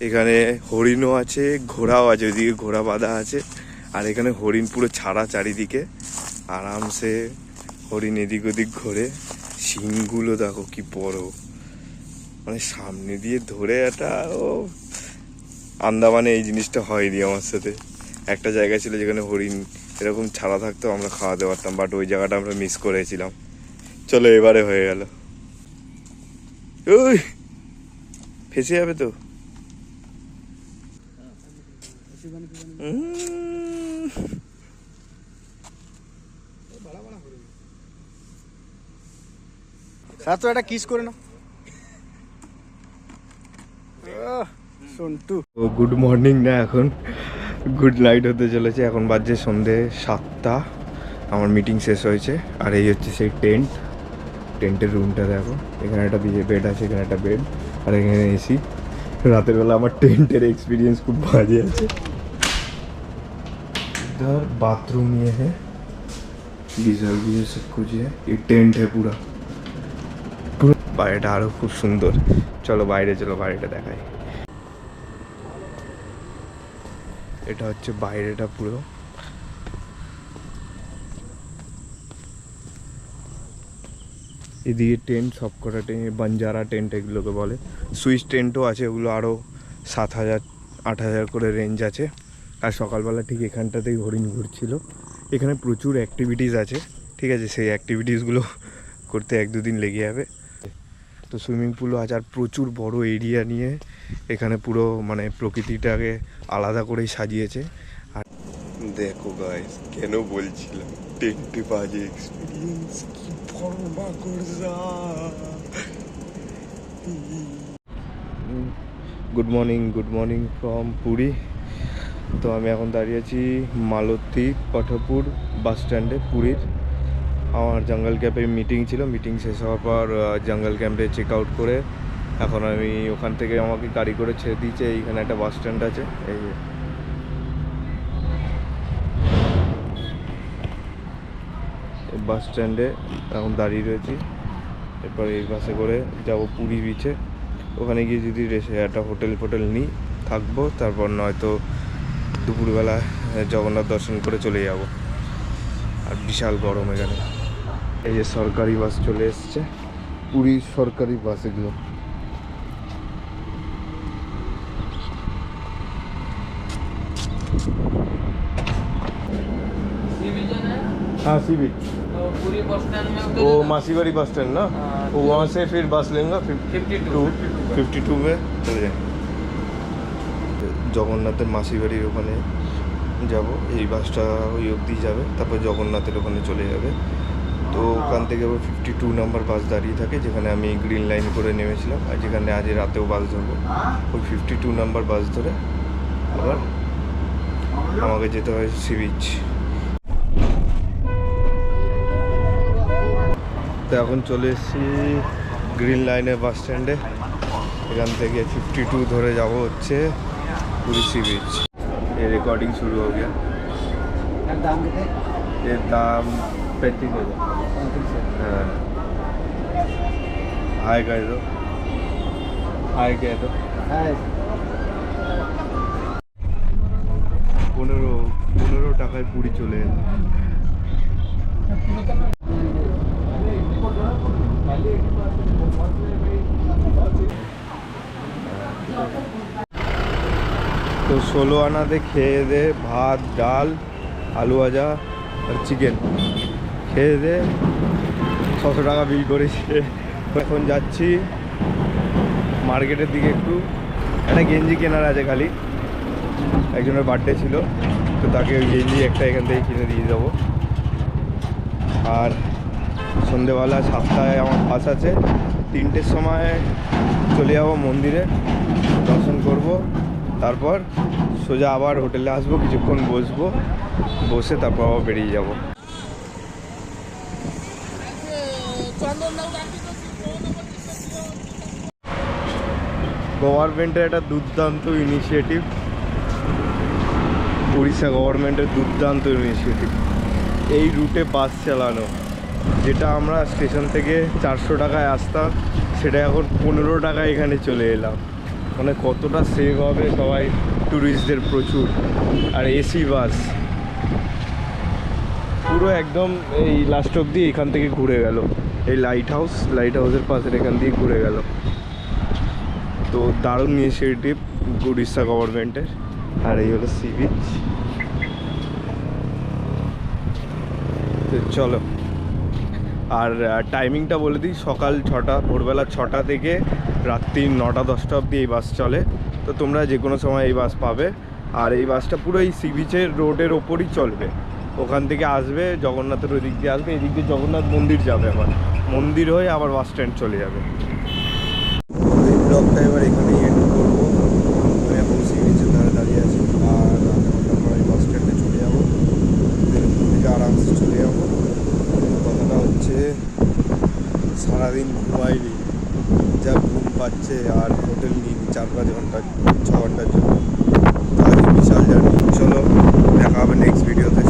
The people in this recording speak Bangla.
এখানে হরিণও আছে, ঘোড়াও আছে, ওইদিকে ঘোড়া বাঁধা আছে, আর এখানে হরিণ পুরো ছাড়া চারিদিকে। আরামসে হরিণ এদিক ওদিক ঘোরে। শিংগুলো দেখো কি বড়। মানে সামনে দিয়ে ধরে একটা, ও, আন্দামানে এই জিনিসটা হয়নি আমার সাথে। একটা জায়গা ছিল যেখানে হরিণ এরকম ছাড়া থাকতো, আমরা খাওয়াতে পারতাম বাট ওই জায়গাটা আমরা মিস করেছিলাম। চলো এবারে হয়ে গেল। ওই ফেসে যাবে তো? স্যার একটা কিস করে না সন্টু। গুড মর্নিং না এখন। গুড নাইট হতে চলেছে এখন বাজছে সন্ধে সাতটা। আমার মিটিং শেষ হয়েছে আর এই হচ্ছে সেই টেন্ট টেন্টের রুমটা দেখো এখানে একটা বেড আছে এখানে একটা বেড আর এখানে এসি রাতের বেলা আমার টেন্টের এক্সপিরিয়েন্স খুব বাজে আছে। इधर बाथरूम ये है गीजर भी है सब कुछ है ये टेंट है पूरा পুরো বাইরেটা আরো খুব সুন্দর চলো বাইরে চলো বাইরেটা দেখাই এটা হচ্ছে বাইরেটা পুরো এদিকে টেন্ট সব কটা টেন্ট বাঞ্জারা টেন্ট এগুলোকে বলে সুইচ টেন্টও আছে ওগুলো আরও সাত হাজার আট হাজার করে রেঞ্জ আছে আর সকালবেলা ঠিক এখানটাতেই হরিণ ঘুরছিল। এখানে প্রচুর অ্যাক্টিভিটিস আছে ঠিক আছে? সেই অ্যাক্টিভিটিসগুলো করতে এক দুদিন লেগে যাবে। তো সুইমিং পুলও আছে আর প্রচুর বড় এরিয়া নিয়ে এখানে পুরো মানে প্রকৃতিটাকে আলাদা করেই সাজিয়েছে। আর দেখো গাইস কেন বলছিলাম? টেন্টে বাজে এক্সপিরিয়েন্স কি good morning good morning from Puri তো আমি এখন দাঁড়িয়ে আছি মালতী, পঠপুর, বাস স্ট্যান্ডে পুরীর। আমার জঙ্গল ক্যাম্পে মিটিং ছিল। মিটিং শেষ হওয়ার পর জঙ্গল ক্যাম্পে চেক আউট করে এখন আমি ওখান থেকে আমাকে গাড়ি করে ছেড়ে দিয়েছে। এইখানে একটা বাস স্ট্যান্ড আছে। এই বাস স্ট্যান্ডে এখন দাঁড়িয়ে রয়েছি। এরপর এই বাসে করে যাব পুরী বিচে ওখানে গিয়ে যদি রেসে একটা হোটেল ফোটেল নিই, থাকব। তারপর নয়তো দুপুরবেলা জগন্নাথ দর্শন করে চলে যাব আর বিশাল গরম এখানে এই যে সরকারি বাস চলে এসছে পুরীর সরকারি বাস এগুলো हाँ सी बीच तो पूरी बस स्टैंड में उतरे वो तो मासीबाड़ी बस स्टैंड ना हाँ, वो वहाँ से फिर बस लेंगे fifty two two fifty two এ চলে যাই জগন্নাথের মাসি বাড়ির ওখানে যাব, এই বাসটা ওই অবধি যাবে, তারপর জগন্নাথের ওখানে চলে যাবে। তো ওখান থেকে আবার ফিফটি টু নাম্বার বাস দাঁড়িয়ে থাকে, যেখানে আমি গ্রিন লাইন করে নেমেছিলাম, আর যেখানে আজ রাতেও বাস ধরবো। ওই ফিফটি টু নাম্বার বাস ধরে আবার আমাকে যেতে হয় সি বিচ তো এখন চলে এসেছি গ্রিন লাইনের বাস স্ট্যান্ডে এখান থেকে ফিফটি টু ধরে যাব হচ্ছে পুরী সি বিচ ये रिकॉर्डिंग शुरू हो गया দাম কেটে ये दाम पैंतीस हजार हाँ हाय कह दो हाय कह दो হ্যাঁ পনেরো পনেরো টাকায় পুরী চলে এলো তো ষোলো আনাতে খেয়ে দে ভাত, ডাল, আলু ভাজা আর চিকেন খেয়ে দে, ছশো টাকা বিল করেছে। এখন যাচ্ছি মার্কেটের দিকে একটু। একটা গেঞ্জি কেনার আছে খালি। একজনের বার্থডে ছিল, তো তাকে ওই গেঞ্জি একটা এখান থেকে কিনে দিয়ে দেবো আর সন্ধেবেলা সাতটায় আমার বাস আছে। তিনটের সময় চলে যাব মন্দিরে। দর্শন করব। তারপর সোজা আবার হোটেলে আসব, কিছুক্ষণ বসবো, বসে তারপর আবার বেরিয়ে যাব। গভর্নমেন্টের একটা দুর্দান্ত ইনিশিয়েটিভ উড়িষ্যা গভর্নমেন্টের দুর্দান্ত ইনিশিয়েটিভ এই রুটে বাস চালানো। যেটা আমরা স্টেশন থেকে চারশো টাকায় আসতাম, সেটা এখন পনেরো টাকায় এখানে চলে এলাম। মানে কতটা সেভ হবে সবাই ট্যুরিস্টদের প্রচুর। আর এসি বাস পুরো একদম এই লাস্ট অব্দি এখান থেকে ঘুরে গেল। এই লাইট হাউস লাইট হাউসের পাশের এখান দিয়ে ঘুরে গেল। তো দারুণ ইনিশিয়েটিভ উড়িষ্যা গভর্নমেন্টের আর এই হলো সি বিচ চলো। আর টাইমিংটা বলে দিই, সকাল ছটা, ভোরবেলা ছটা থেকে রাত্রি নটা, দশটা অবধি এই বাস চলে। তো তোমরা যে কোনো সময় এই বাস পাবে। আর এই বাসটা পুরো এই সি বিচের রোডের ওপরই চলবে। ওখান থেকে আসবে, জগন্নাথের ওই দিক দিয়ে আসবে, এদিক দিয়ে জগন্নাথ মন্দির যাবে আবার। মন্দির হয়ে আবার বাস স্ট্যান্ড চলে যাবে। এই ব্লগটা এবার এখানেই পাচ্ছে আর হোটেল নিন চার পাঁচ ঘণ্টা, ছ ঘণ্টার জন্য। তাহলে বিশাল জার্নি। চলো, দেখা হবে নেক্সট ভিডিওতে